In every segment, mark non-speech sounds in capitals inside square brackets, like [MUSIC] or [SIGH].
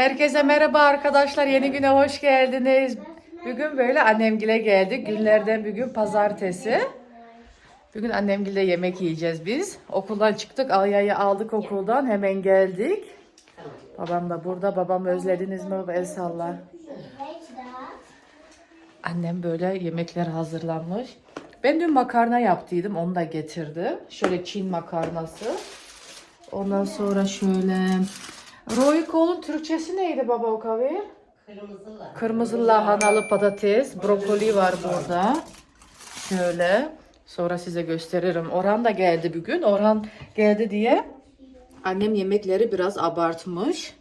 Herkese merhaba arkadaşlar. Yeni güne hoş geldiniz. Bugün böyle annemgile geldik. Günlerden bugün pazartesi. Bugün annemgilde yemek yiyeceğiz biz. Okuldan çıktık. Alya'yı aldık okuldan. Hemen geldik. Babam da burada. Babam özlediniz mi? El salla. Annem böyle yemekler hazırlanmış. Ben dün makarna yaptıydım. Onu da getirdim. Şöyle Çin makarnası. Ondan sonra şöyle Roykol'un Türkçesi neydi baba o kahve? Kırmızılar. Kırmızı lahanalı patates, brokoli var burada. Şöyle. Sonra size gösteririm. Orhan da geldi bugün. Orhan geldi diye annem yemekleri biraz abartmış.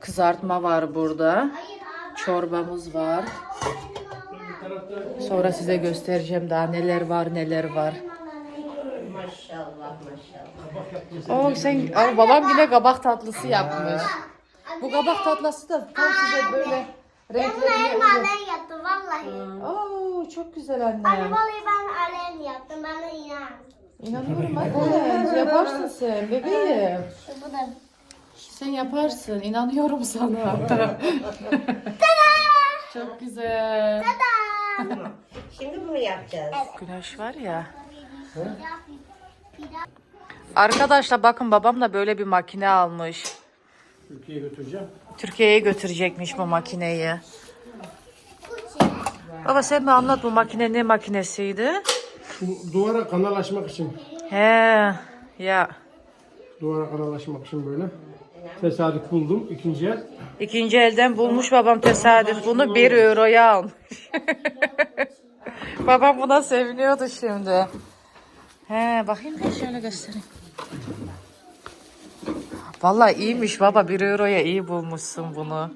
Kızartma var burada. Çorbamız var. Sonra size göstereceğim daha neler var neler var. Maşallah maşallah. Oo sen Ay, babam yine kabak tatlısı yapmış. Bu kabak tatlısı da tam size böyle renkleri Benim uyuyor. alen yaptım vallahi. Oo çok güzel Anne anne. vallahi ben alen yaptım. Bana inan. İnanıyorum anne. Yaparsın sen bebeğim. Bu da. Sen yaparsın. İnanıyorum sana. [LAUGHS] [LAUGHS] çok güzel. Şimdi bunu yapacağız. Güneş var ya. Arkadaşlar bakın babam da böyle bir makine almış. Türkiye'ye götüreceğim. Türkiye'ye götürecekmiş bu makineyi. Baba sen mi anlat bu makine ne makinesiydi? Duvara kanal açmak için. He ya. Duvara kanal açmak için böyle. Tesadüf buldum ikinci el. İkinci elden bulmuş babam tesadüf bunu 1 euroya almış. [LAUGHS] babam buna seviniyordu şimdi. He bakayım ben şöyle göstereyim. Vallahi iyiymiş baba 1 euroya iyi bulmuşsun bunu.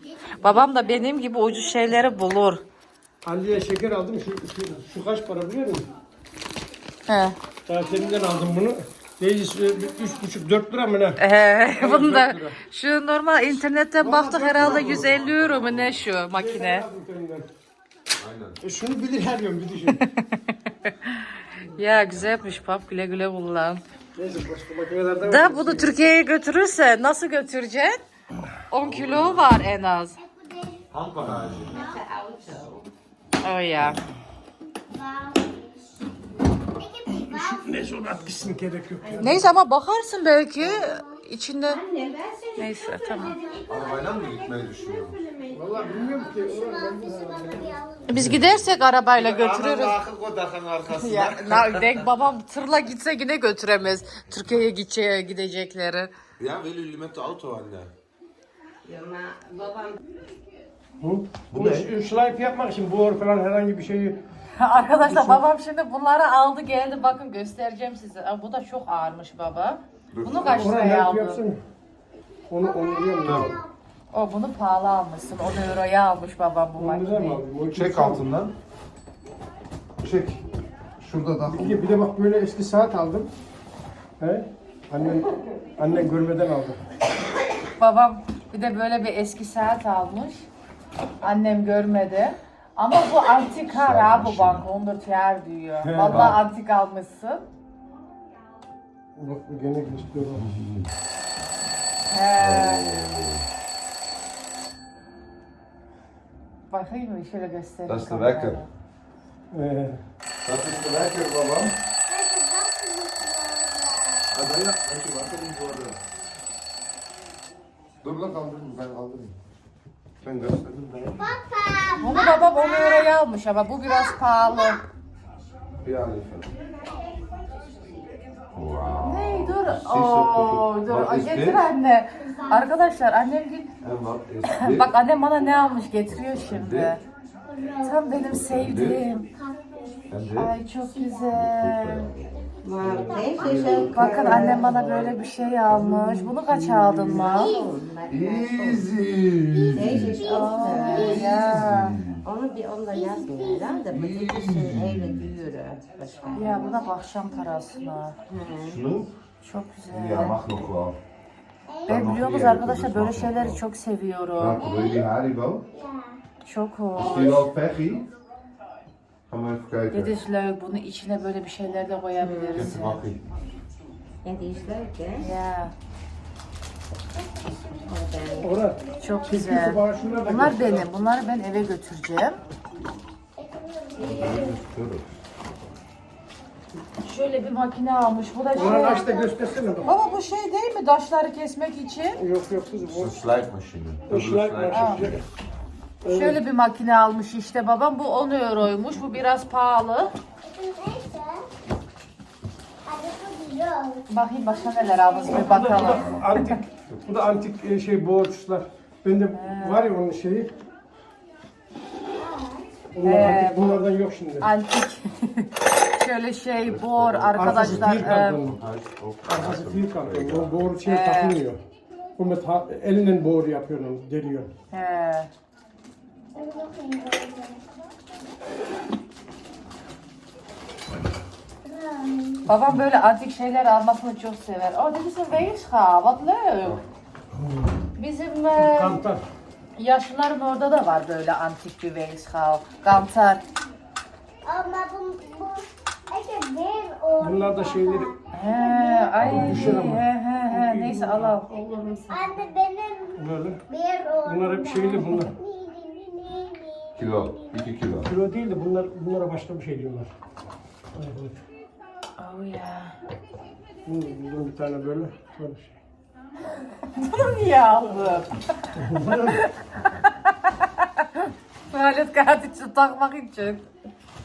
Babam da benim gibi ucuz şeyleri bulur. Ali'ye şeker aldım. Şu, şu, şu kaç para biliyor musun? He. Tatilinden aldım bunu. Üç buçuk dört lira mı ne? He, bunu da şu normal internetten baktık herhalde 150 euro mu ne şu makine. E şunu bilir her yön bir düşün. [LAUGHS] Ya güzelmiş pap güle güle kullan. Neyse başka makinelerden var. Da bunu Türkiye'ye götürürse nasıl götüreceksin? 10 kilo var en az. Oh ya. Neyse onu at gitsin gerek yok ya. Neyse ama bakarsın belki içinde. Neyse tamam. Arabayla mı gitmeyi düşünüyorum? Vallahi bilmiyorum ki. Biz gidersek arabayla götürürüz. Akıl kodakan arkasına. Ya [LAUGHS] na, denk babam tırla gitse yine götüremez. Türkiye'ye gidece gidecekleri. Ja, will jullie met de auto anne? Ama babam Hı? Bu ne? Schleif yapmak için buhar falan herhangi bir şeyi [LAUGHS] Arkadaşlar babam şimdi bunları aldı geldi bakın göstereceğim size. Aa, bu da çok ağırmış baba. Bunu kaç Orhan liraya aldın? yapsın? Onu onu yiyorum. O bunu pahalı almışsın. 10 euroya almış babam bu Onu güzel mi makineyi. aldım? O Çek çok- altından. Çek. Şurada da. Bir de, bir de bak böyle eski saat aldım. He? Annen, annen görmeden aldı. Babam bir de böyle bir eski saat almış. Annem görmedi. Ama bu antika ha bu bank 14 yer diyor. He, Vallahi bak. antik almışsın. Bak gene gösteriyor. He. Bakayım mı şöyle göstereyim. Das ist der kameraya. Wecker. Ee, Dat is de wekker, babam. Hadi ya, hadi bakalım bu arada. Dur lan kaldırayım, ben kaldırayım. Ben gösterdim ben. Bunu babam 10 euroya almış ama bu biraz pahalı. Bir an efendim. Wow. Dur. Sis Oo, dur. Ay, getir anne. Arkadaşlar annem gün? [LAUGHS] Bak annem bana ne almış getiriyor şimdi. Tam benim sevdiğim. Ay çok güzel. Bakın annem bana böyle bir şey almış. Bunu kaç aldın mı? Easy. Eh, Ya. Onu bir onda yazmıyor lan da bu een hele dure waarschijnlijk. Ya buna bakşam parasına. Snoep? Çok güzel. Nog wel. Ben biliyor musunuz arkadaşlar böyle şeyleri çok seviyorum. Welke wil je Haribo? Çok Is hoş. die wel veggie? Gaan we even kijken. Yediş leuk. Bunun içine böyle bir şeyler de Dit koyabilirsin. mag niet. Ja, die is leuk hè? Ya. Orada. Çok güzel. Bunlar benim. Bunları ben eve götüreceğim. Şöyle bir makine almış. Bu da aç şey. da göstersene bak. Baba bu şey değil mi? Daşları kesmek için. Yok yok kızım. O Slide maşini. o slide var. Şöyle bir makine almış işte babam. Bu 10 euroymuş. Bu biraz pahalı. Neyse. Hadi bu diyor. Bakayım başka neler almış bir bakalım. Antik. Bu da antik e, şey borçlar. Bende var ya onun şeyi. Bunlar Ee, antik, bunlardan yok şimdi. Antik. [LAUGHS] Şöyle şey bor Arkası arkadaşlar. fiil e, kartonlu. Arkası fiil kartonlu. O boru şeye takılmıyor. Bunu ta, elinden boru yapıyor onu, deliyor. he. Babam böyle antik şeyler almasını çok sever. Oh, dit is een weegschaal. Wat leuk. Bizim e, Kantar. yaşlıların orada da var böyle antik bir weegschaal. Kantar. Ama bu, bu Bunlar da şeyleri He, ay. Düşer ama. He, he, he. Neyse al al. Anne benim böyle. bir. Bunlar hep şeyli bunlar. Kilo. 2 kilo. Kilo değil de bunlar bunlara başka bir şey diyorlar. Evet. Oh ya. Bunu buldum bir tane böyle. Böyle şey. Bunu niye aldın? [LAUGHS] Tuvalet kağıdı için takmak için.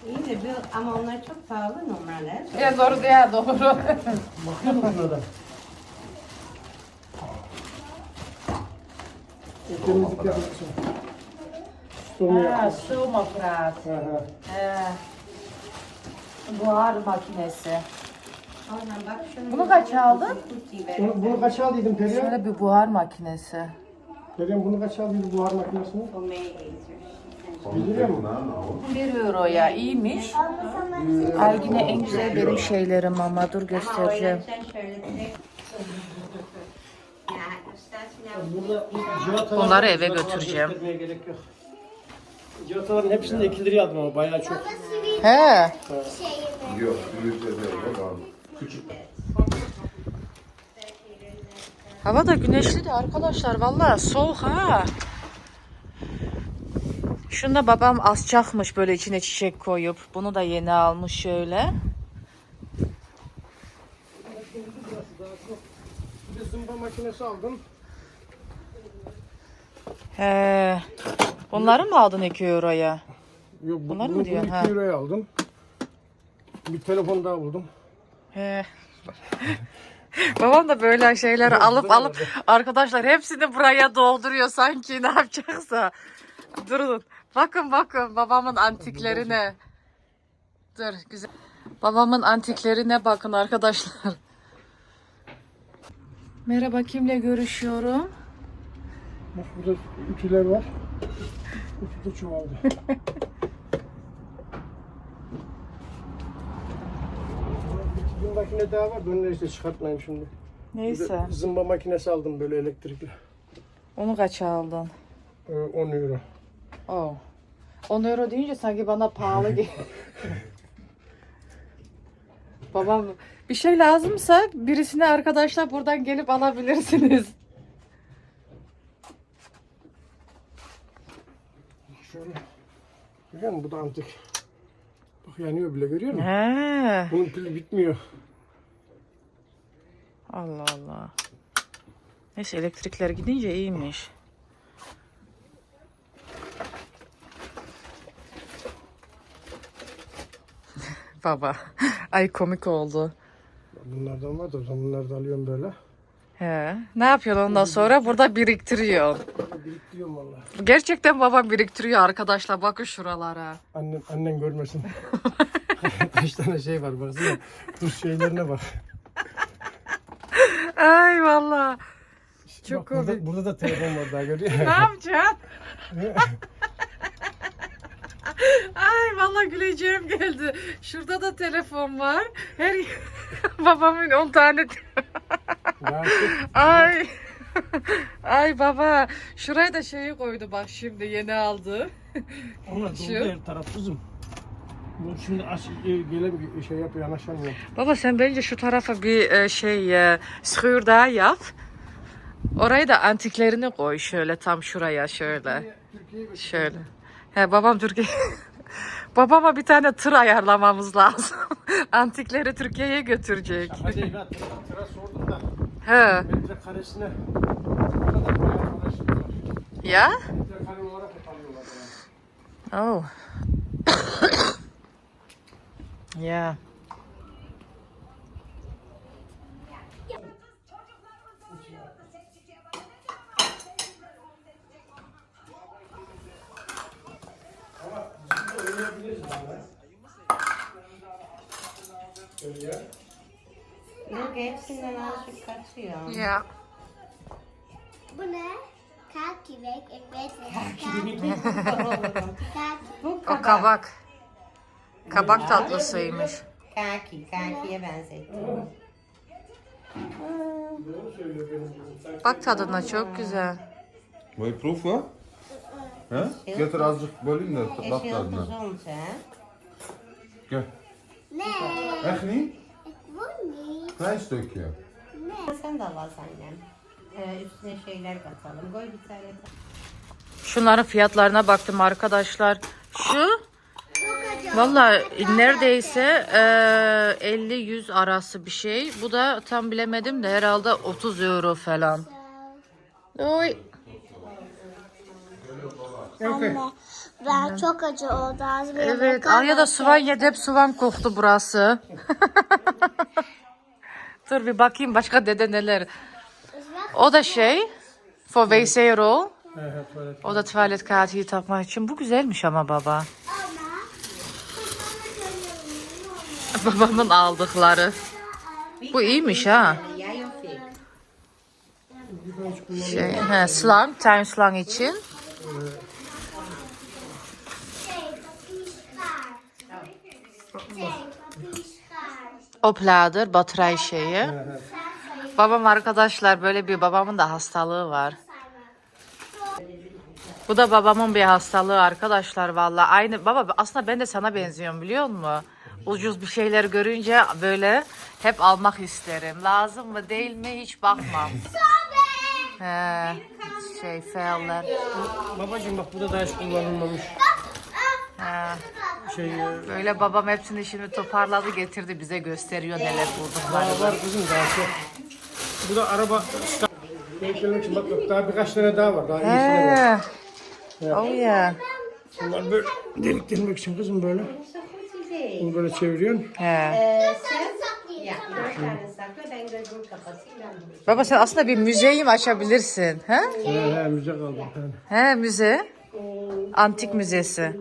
İyi de bu, ama onlar çok pahalı normalde. Ya doğru ya doğru. Bakıyor musun? E, Temizlik yapıyorsun. Stomu ha, yapıyorsun. stomapraat. Ha, ha. He. Buhar makinesi. Aynen bak şunu. Bunu kaç aldın? Ver. Bunu, bunu kaça aldıydın Perihan? Şöyle bir buhar makinesi. Perihan bunu kaça aldıydın buhar makinesini? Home laser. Biliyor musun? 1 euroya iyiymiş. Ay yine en güzel benim şeylerim ama dur göstereceğim. var, eve götüreceğim. göstermeye gerek yok. Civataların hepsini de 2 liraya aldım ama bayağı çok. He. Şeyimi. Yok. Büyük de o da. Küçük. Hava da güneşli de arkadaşlar vallahi soğuk ha. Şunda babam asacakmış böyle içine çiçek koyup. Bunu da yeni almış şöyle. Bir de zımba makinesi aldım. He. Bunları mı aldın 2 euroya? Yok, bu, Bunlar mı bunu, diyorsun, bunu ha? 2 euroya aldım. Bir telefon daha buldum. He. Babam da böyle şeyler alıp alıp arkadaşlar hepsini buraya dolduruyor sanki ne yapacaksa. Durun. Bakın bakın babamın antiklerine. Dur güzel. Babamın antiklerine bakın arkadaşlar. Merhaba kimle görüşüyorum? Bak burada ütüler var. Ütü de çoğaldı. [LAUGHS] bir makine daha var. Onu işte çıkartmayayım şimdi. Bir de Neyse. zımba makinesi aldım böyle elektrikli. Onu kaç aldın? Ee, 10 euro. Oh. 10 euro deyince sanki bana pahalı geliyor. [LAUGHS] Babam bir şey lazımsa birisine arkadaşlar buradan gelip alabilirsiniz. Şöyle. Görüyor musun? Bu da antik. Bak yanıyor bile görüyor musun? He. Bunun pili bitmiyor. Allah Allah. Neyse elektrikler gidince iyiymiş. Baba. [LAUGHS] Ay komik oldu. Bunlardan var da o zaman bunları da alıyorum böyle. He. Ne yapıyorsun ondan sonra? Burada biriktiriyor. Biriktiriyorum valla. Gerçekten babam biriktiriyor arkadaşlar. Bakın şuralara. Annen, annen görmesin. [LAUGHS] Kaç tane şey var baksana. Dur şeylerine bak. Ay valla. Çok Bak, burada, komik. burada da telefon var daha görüyor Ne musun? yapacaksın? [LAUGHS] Ay vallahi güleceğim geldi. Şurada da telefon var. Her [LAUGHS] babamın 10 tane. Ay. [LAUGHS] Ay baba. Şuraya da şeyi koydu bak şimdi yeni aldı. [LAUGHS] Şu. doldu her taraf kızım. Bu şimdi aç, e, gelen şey yapıyor yanaşamıyor. Baba sen bence şu tarafa bir e, şey e, schuur daha yap. Orayı da antiklerini koy şöyle tam şuraya şöyle. Şöyle. He babam Türkiye. [LAUGHS] Babama bir tane tır ayarlamamız lazım. [LAUGHS] Antikleri Türkiye'ye götürecek. Hadi ben tıra, sordum da He. metrekaresine ne kadar. Ya? Metrekare olarak alıyorlar yani. Oh. [COUGHS] yeah. Yok hepsinden azıcık kaçıyor. Yeah. Bu ne? Kaki ve [LAUGHS] kaki. Bu O kabak. kabak. Kabak tatlısıymış. Kaki, kakiye benzettim. Sanki Bak tadına çok güzel. Wil je proeven? Hè? Getir azıcık böleyim de bak Eşi tadına. uzun he. Gel. Ne? Klein stukje. Sen de al annem. Ee, üstüne şeyler katalım. Koy bir tane. Şunların fiyatlarına baktım arkadaşlar. Şu Valla neredeyse e, 50-100 arası bir şey. Bu da tam bilemedim de herhalde 30 euro falan. Oy. Anne, ben çok acı oldu ağzım. Evet, Arya da soğan yedi. Hep soğan koktu burası. [LAUGHS] Dur bir bakayım başka dede neler. O da şey, for Veysero. He tuvalet. O da tuvalet kağıtı takmak için. Bu güzelmiş ama baba. [LAUGHS] Babamın aldıkları. Bu iyiymiş ha. Şey, he, slang, time slang için. Opladır, batıray şeyi. Babam arkadaşlar böyle bir babamın da hastalığı var. Bu da babamın bir hastalığı arkadaşlar valla. Aynı baba aslında ben de sana benziyorum biliyor musun? Ucuz bir şeyler görünce böyle hep almak isterim. Lazım mı değil mi hiç bakmam. He, şey feller. Babacım bak bu da daha hiç kullanılmamış. He. Şey e, Böyle babam hepsini şimdi toparladı getirdi bize gösteriyor neler bulduklarını. var kızım daha çok. Bu da araba Değiştirmek için bak bak daha birkaç tane daha var. Daha iyisine var. He. Oh yeah. Bunlar böyle delik delmek için kızım böyle. Bunu böyle çeviriyorsun. He. Baba sen aslında bir müzeyim açabilirsin. He? He he müze kaldı. He müze. Antik müzesi.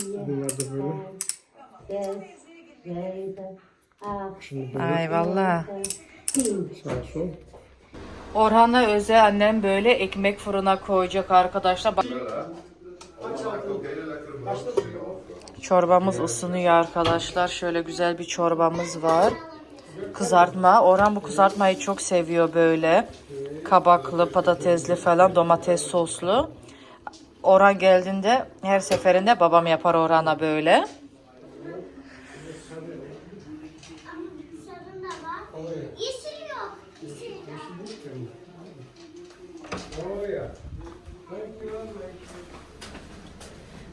Bunlar da böyle. Şimdi böyle Ay vallahi. sağa sol. Orhan'la özel annem böyle ekmek fırına koyacak arkadaşlar. Bak- Çorbamız ısınıyor arkadaşlar. Şöyle güzel bir çorbamız var. Kızartma. Orhan bu kızartmayı çok seviyor böyle. Kabaklı, patatesli falan, domates soslu. Orhan geldiğinde her seferinde babam yapar Orhan'a böyle.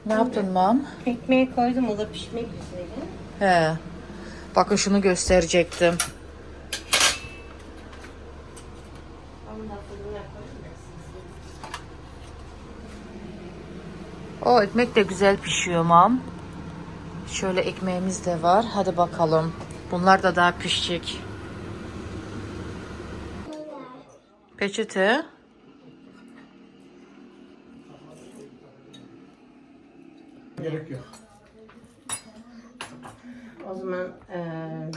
Ne yaptın mam? Ekmeği koydum o da pişmek üzere. He. Bakın şunu gösterecektim. Onu da fırına koyayım da O ekmek de güzel pişiyor mam. Şöyle ekmeğimiz de var. Hadi bakalım. Bunlar da daha pişecek. Peçete. Gerek yok. O zaman eee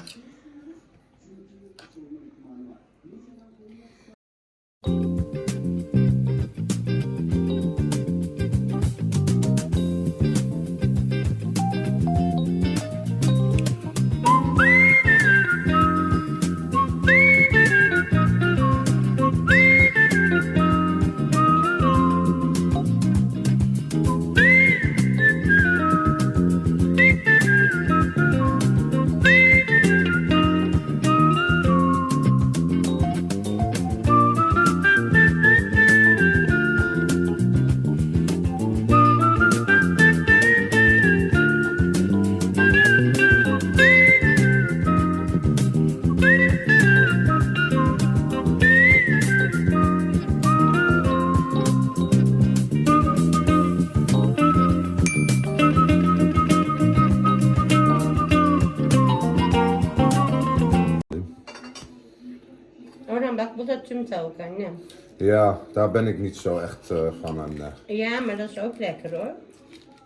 bak bu da tüm tavuk annem. Ja, daar ben ik niet zo echt van anne. Ja, maar dat is ook lekker hoor.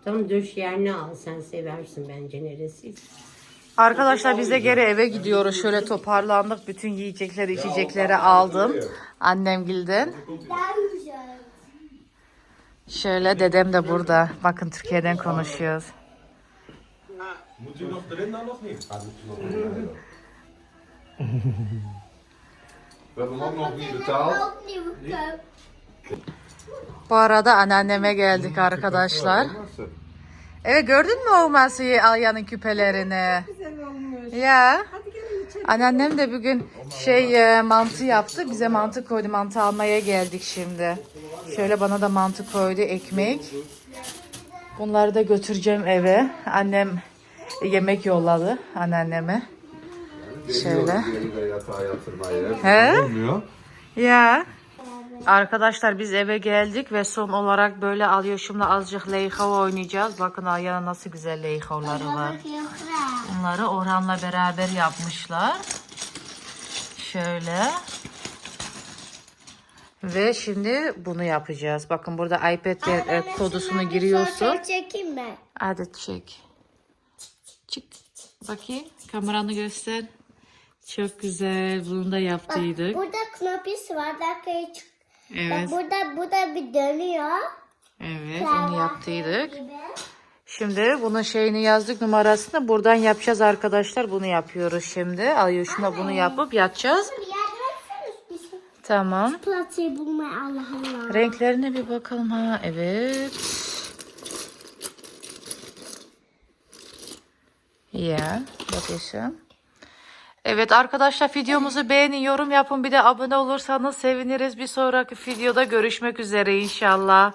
Tam döş yerini al sen seversin bence neresi. Arkadaşlar biz de geri eve gidiyoruz. Şöyle toparlandık. Bütün yiyecekleri, içecekleri aldım. Annemgilden. Duizend. Şöyle dedem de burada. Bakın Türkiye'den konuşuyoruz. Moet u nog erin dan nog niet? We hebben hem ook nog niet betaald. Bu arada anneanneme geldik arkadaşlar. Evet gördün mü olması Alya'nın küpelerini? Ya. Anneannem de bugün şey e, mantı yaptı. Bize mantı koydu. Mantı almaya geldik şimdi. Şöyle bana da mantı koydu, ekmek. Bunları da götüreceğim eve. Annem yemek yolladı anneanneme. Şöyle. He? Olmuyor. Ya. Arkadaşlar biz eve geldik ve son olarak böyle alyoşumla azıcık leyhav oynayacağız. Bakın Alya'nın nasıl güzel leyhavları var. Bunları Orhan'la beraber yapmışlar. Şöyle. Ve şimdi bunu yapacağız. Bakın burada iPad e, kodusunu giriyorsun. Çekeyim mi? Hadi çek. Çık. Bakayım. Kameranı göster. Çok güzel. Bunu da yaptıydık. Burada knopjes var. Je çık- Evet. Bak burada, burada bir dönüyor. Evet onu yaptıydık. Gibi. Şimdi bunun şeyini yazdık numarasını. Buradan yapacağız arkadaşlar. Bunu yapıyoruz şimdi. Alyoş'una bunu yapıp yatacağız. Bize. Tamam. Platıyı bulmaya Allah Allah. Renklerine bir bakalım ha. Evet. Ya, bakayım. Evet arkadaşlar videomuzu beğenin, yorum yapın. Bir de abone olursanız seviniriz. Bir sonraki videoda görüşmek üzere inşallah.